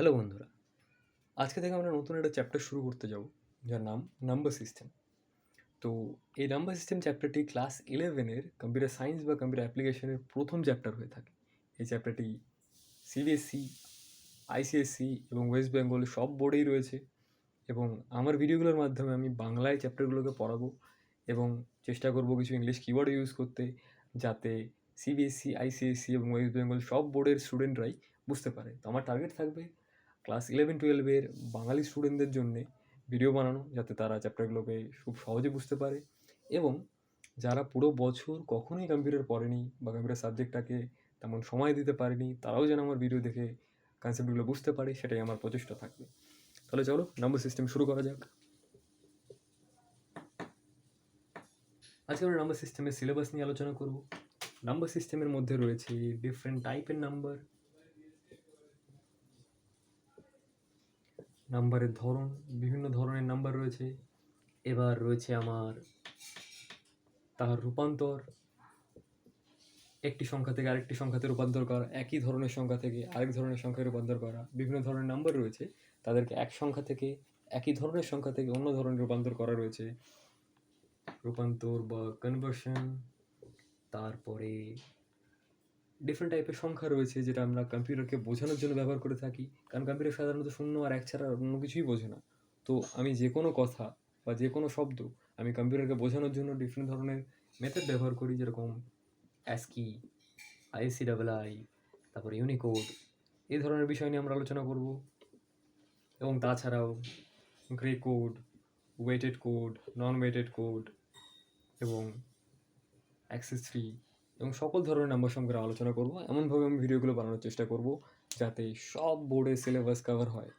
Hello বন্ধুরা, আজকে থেকে আমরা নতুন একটা চ্যাপ্টার শুরু করতে যাব, যার নাম নাম্বার সিস্টেম তো এই নাম্বার সিস্টেম চ্যাপ্টারটি ক্লাস ইলেভেনের কম্পিউটার সায়েন্স বা কম্পিউটার অ্যাপ্লিকেশনের প্রথম চ্যাপ্টার হয়ে থাকে। এই চ্যাপ্টারটি সিবিএসসি আইসিএসসি এবং ওয়েস্ট বেঙ্গল সব বোর্ডেই রয়েছে এবং আমার ভিডিওগুলোর মাধ্যমে আমি বাংলায় চ্যাপ্টারগুলোকে পড়াবো এবং চেষ্টা করব কিছু ইংলিশ কিওয়ার্ড ইউজ করতে, যাতে সিবিএসসি আইসিএসসি এবং ওয়েস্ট বেঙ্গল সব বোর্ডের স্টুডেন্টরাই বুঝতে পারে। তো আমার টার্গেট থাকবে ক্লাস ইলেভেন টুয়েলভের বাঙালি স্টুডেন্টদের জন্যে ভিডিও বানানো যাতে তারা চ্যাপ্টারগুলোকে খুব সহজে বুঝতে পারে এবং যারা পুরো বছর কখনোই কম্পিউটার পড়েনি বা কম্পিউটার সাবজেক্টটাকে তেমন সময় দিতে পারেনি, তারাও যেন আমার ভিডিও দেখে কনসেপ্টগুলো বুঝতে পারে, সেটাই আমার প্রচেষ্টা থাকবে। তাহলে চলো নাম্বার সিস্টেম শুরু করা যাক। আজকে আমরা নাম্বার সিস্টেমের সিলেবাস নিয়ে আলোচনা করব। নাম্বার সিস্টেমের মধ্যে রয়েছে ডিফারেন্ট টাইপের নাম্বার নাম্বারের ধরন, বিভিন্ন ধরনের নাম্বার রয়েছে। এবার রয়েছে আমার তার রূপান্তর। একটি সংখ্যা থেকে আরেকটি সংখ্যাতে রূপান্তর করা, একই ধরনের সংখ্যা থেকে আরেক ধরনের সংখ্যায় রূপান্তর করা, বিভিন্ন ধরনের নাম্বার রয়েছে। তাদেরকে এক সংখ্যা থেকে একই ধরনের সংখ্যা থেকে অন্য ধরনের রূপান্তর করা রয়েছে। রূপান্তর বা কনভার্সন তারপরে ডিফারেন্ট টাইপের সংখ্যা রয়েছে যেটা আমরা কম্পিউটারকে বোঝানোর জন্য ব্যবহার করে থাকি। কারণ কম্পিউটার সাধারণত শূন্য আর এক ছাড়া অন্য কিছুই বোঝে না। তো আমি যে কোনো কথা বা যে কোনো শব্দ আমি কম্পিউটারকে বোঝানোর জন্য ডিফারেন্ট ধরনের মেথড ব্যবহার করি, যেরকম অ্যাসকি আইসি ডাবল আই তারপর ইউনিকোড এই ধরনের বিষয় নিয়ে আমরা আলোচনা করব। এবং তাছাড়াও Gray code weighted code non weighted code এবং অ্যাক্সেস থ্রি এবং সকল ধরনের নাম্বার সঙ্গে আলোচনা করব। এমনভাবে আমি ভিডিওগুলো বানানোর চেষ্টা করব, যাতে সব বোর্ডে সিলেবাস কভার হয়।